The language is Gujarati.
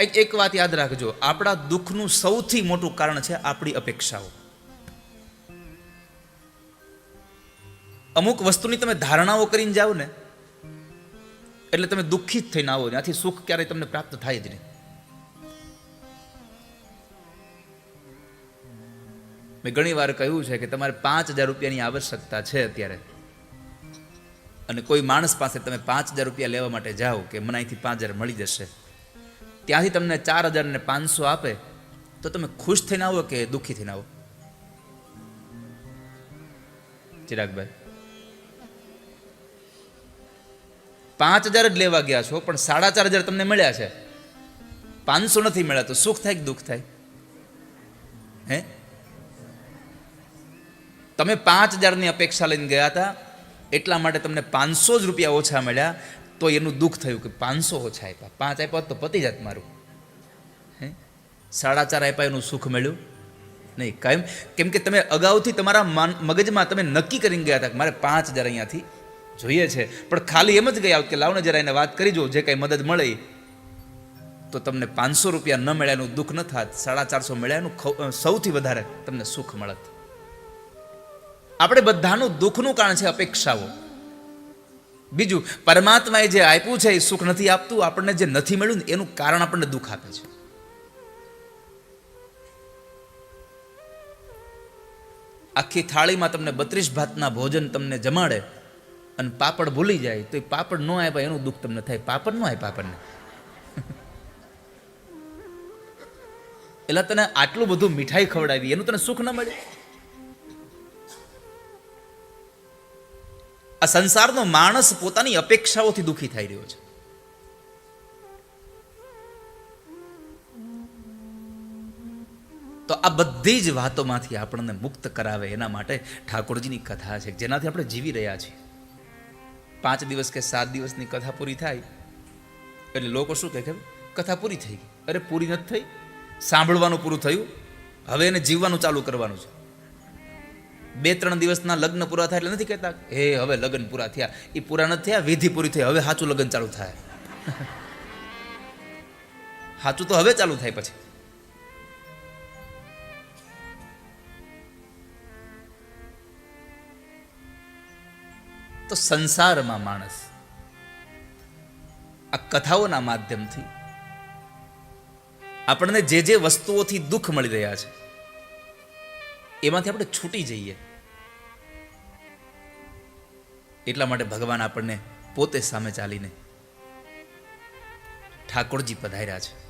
એક- વાત યાદ રાખજો. આપણા દુઃખનું સૌથી મોટું કારણ છે આપણી અપેક્ષાઓ. અમુક વસ્તુની તમે ધારણાઓ કરીને જાઓ ને, એટલે તમે દુઃખી જ થઈને આવો ત્યાંથી સુખ ક્યારેય તમને પ્રાપ્ત થાય જ નહીં. મેં ઘણી વાર કહ્યું છે કે તમારે પાંચ હજાર રૂપિયાની આવશ્યકતા છે અત્યારે. અને કોઈ માણસ પાસે તમે પાંચ હજાર રૂપિયા લેવા માટે જાઓ કે મને અહીંથી પાંચ હજાર મળી જશે. ત્યાંથી તમને ચાર હજાર ને પાંચસો આપે, તો તમે ખુશ થઈને આવો કે દુઃખી થઈને આવો? ચિરાગભાઈ. પાંચ હજાર જ લેવા ગયા છો, પણ સાડા ચાર હજાર તમને મળ્યા છે. પાંચસો નથી મળ્યા, તો સુખ થાય કે દુઃખ થાય? હે? તમે પાંચ હજારની અપેક્ષા લઈને ગયા હતા, એટલા માટે તમને પાંચસો જ રૂપિયા ઓછા મળ્યા. તો એનું દુઃખ થયું કે પાંચસો ઓછા આપ્યા. પાંચ આપ્યા તો પતી જાત મારું. હે? સાડા ચાર આપ્યા એનું સુખ મળ્યું નહીં. કાયમ કેમ કે તમે અગાઉથી તમારા મગજમાં તમે નક્કી કરીને ગયા હતા મારે પાંચ હજાર અહીંયાથી જોઈએ છે. પણ ખાલી એમ જ ગયા કે લાવને જરા એને વાત કરી જો જે કાંઈ મદદ મળે તો તમને પાંચસો રૂપિયા ન મળ્યા એનું દુઃખ ન થાત. સાડા ચારસો મળ્યા એનું સૌથી વધારે તમને સુખ મળત. આપણે બધાનું દુઃખનું કારણ છે અપેક્ષાઓ. બીજું, પરમાત્માએ જે આપ્યું છે એ સુખ નથી આપતું, આપણને જે નથી મળ્યું ને એનું કારણ આપણને દુઃખ આપે છે. આખી થાળીમાં તમને બત્રીસ ભાતના ભોજન તમને જમાડે અને પાપડ ભૂલી જાય, તો એ પાપડ ન આપ્યા, એનું દુઃખ તમને થાય. પાપડ ન આપ્યા આપણને. એટલે તને આટલું બધું મીઠાઈ ખવડાવી, એનું તને સુખ ન મળ્યું આ સંસારનો માણસ પોતાની અપેક્ષાઓથી દુઃખી થઈ રહ્યો છે. તો આ બધી જ વાતોમાંથી આપણને મુક્ત કરાવે એના માટે ઠાકોરજીની કથા છે, જેનાથી આપણે જીવી રહ્યા છીએ. પાંચ દિવસ કે સાત દિવસની કથા પૂરી થાય, એટલે લોકો શું કહે કે કથા પૂરી થઈ ગઈ. અરે પૂરી નથી થઈ, સાંભળવાનું પૂરું થયું, હવે એને જીવવાનું ચાલુ કરવાનું છે. બે, ત્રણ દિવસના લગ્ન પૂરા થાય એટલે નથી કહેતા? હે, હવે લગ્ન પૂરા થયા. એ પૂરા નથી થયા, વિધિ પૂરી થઈ. હવે સાચું લગ્ન ચાલુ થાય. સાચું તો હવે ચાલુ થાય પછી. તો સંસારમાં માણસ આ કથાઓના માધ્યમથી આપણને જે જે વસ્તુઓથી દુઃખ મળી રહ્યા છે, એમાંથી આપણે છૂટી જઈએ. એટલા માટે ભગવાન આપણને પોતે સામે ચાલીને ઠાકોરજી પધાર્યા છે.